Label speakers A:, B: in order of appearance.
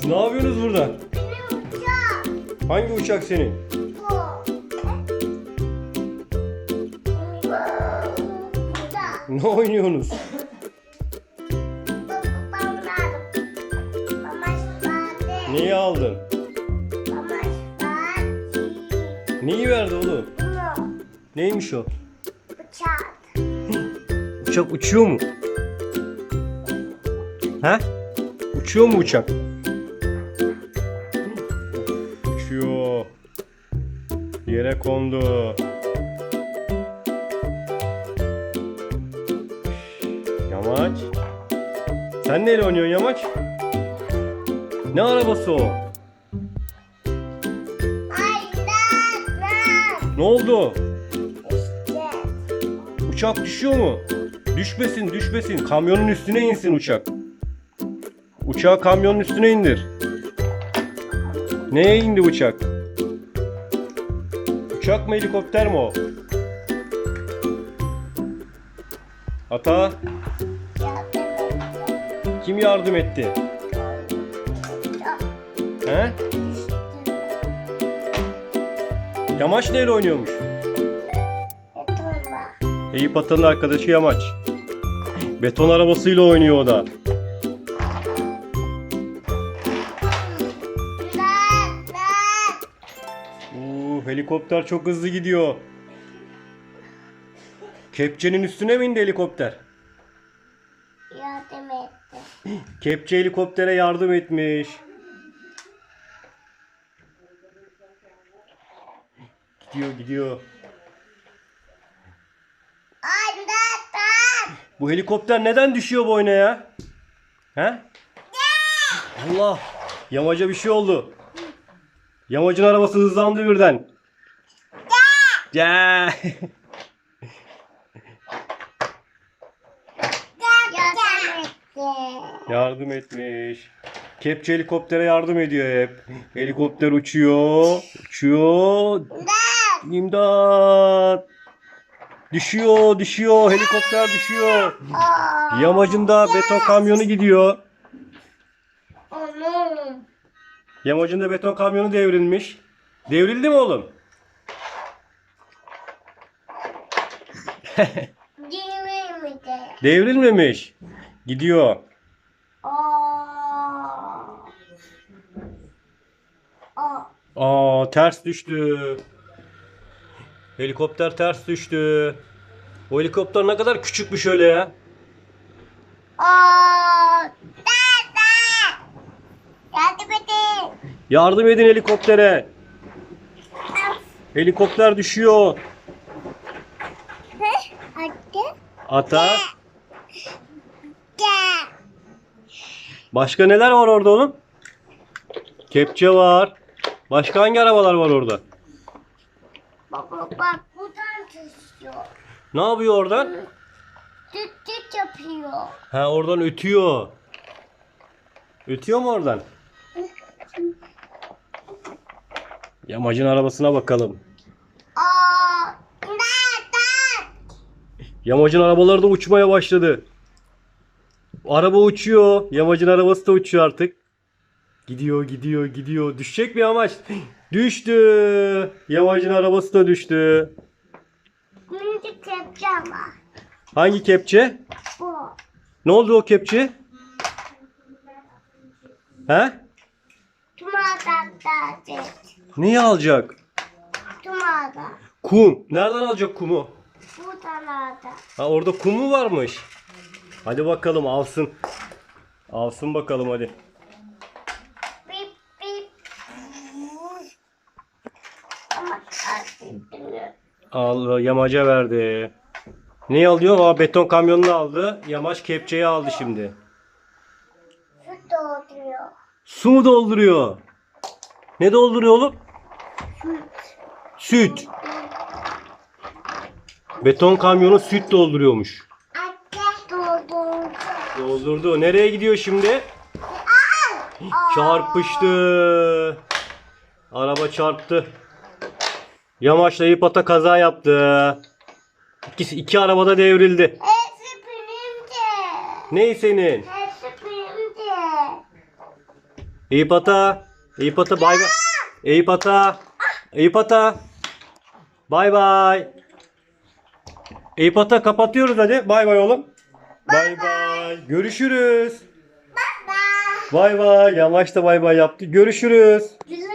A: Siz ne yapıyorsunuz burada?
B: Benim uçağım.
A: Hangi uçak senin?
B: Bu. Burada.
A: Ne oynuyorsunuz?
B: Babam şifade.
A: Neyi aldın?
B: Şifade.
A: Neyi verdi oğlum?
B: Bunu.
A: Neymiş o?
B: Bıçak.
A: Uçak uçuyor mu? He? Uçuyor mu uçak? Yere kondu. Yamaç. Sen neyle oynuyorsun Yamaç? Ne arabası o? Ne oldu? Uçak düşüyor mu? Düşmesin, düşmesin. Kamyonun üstüne insin uçak. Uçağı kamyonun üstüne indir. Neye indi uçak? Uçak mı helikopter mi o? Ata kim yardım etti? He? Yamaç neyle oynuyormuş? Eyüp Atan'ın arkadaşı Yamaç. Beton arabasıyla oynuyor o da. Helikopter çok hızlı gidiyor. Kepçenin üstüne mi indi helikopter?
B: Yardım etti.
A: Kepçe helikoptere yardım etmiş. Gidiyor gidiyor.
B: Lan.
A: Bu helikopter neden düşüyor bu oyuna ya? He? Allah! Yamaca bir şey oldu. Yamacın arabası hızlandı birden. Ya!
B: Yardım
A: etmiş. Kepçe helikoptere yardım ediyor hep. Helikopter uçuyor. Uçuyor. İmdat! Düşüyor, düşüyor. Helikopter düşüyor. Yamacında beton kamyonu gidiyor. Yamacında beton kamyonu devrilmiş. Devrildi mi oğlum?
B: Değil mi de?
A: Devrilmemiş. Gidiyor.
B: Aa. Aa.
A: Aa ters düştü. Helikopter ters düştü. O helikopter ne kadar küçükmüş öyle ya.
B: Aa. Yardım edin.
A: Yardım edin helikoptere. Helikopter düşüyor. Ata. Başka neler var orada oğlum? Kepçe var. Başka hangi arabalar var orada?
B: Baba bak buradan düşüyor.
A: Ne yapıyor oradan?
B: Düt düt yapıyor.
A: Ha oradan ötüyor. Ötüyor mu oradan? Yamacın arabasına bakalım.
B: Aa. Nereden?
A: Yamacın arabaları da uçmaya başladı. Araba uçuyor. Yamacın arabası da uçuyor artık. Gidiyor, gidiyor, gidiyor. Düşecek mi Yamaç? Düştü. Yamacın arabası da düştü.
B: Şimdi kepçe var.
A: Hangi kepçe?
B: Bu.
A: Ne oldu o kepçe? He?
B: Tumadan da
A: Neyi alacak?
B: Tumadan.
A: Kum. Nereden alacak kumu?
B: Buradan aldı.
A: Ha orada kumu varmış. Hadi bakalım alsın. Alsın bakalım hadi.
B: Bip bip. Ama
A: Al yamaca verdi. Neyi alıyor? Aa, beton kamyonunu aldı. Yamaç kepçeyi aldı şimdi.
B: Su dolduruyor.
A: Su mu dolduruyor? Ne dolduruyor oğlum? Süt. Beton kamyonu süt dolduruyormuş.
B: Doldurdu.
A: Doldurdu. Nereye gidiyor şimdi? Çarpıştı. Araba çarptı. Yamaçla ipata kaza yaptı. İkisi iki arabada devrildi.
B: Hepsi benim de.
A: Ney senin?
B: Hepsi.
A: Eyüp Ata. Eyüp Ata bay bay. Eyüp Ata. Eyüp Ata. Bay bay. Eyüp Ata kapatıyoruz hadi. Bay bay oğlum. Bay bay. Görüşürüz. Bay bay. Yamaç da bay bay yaptı. Görüşürüz.
B: Güle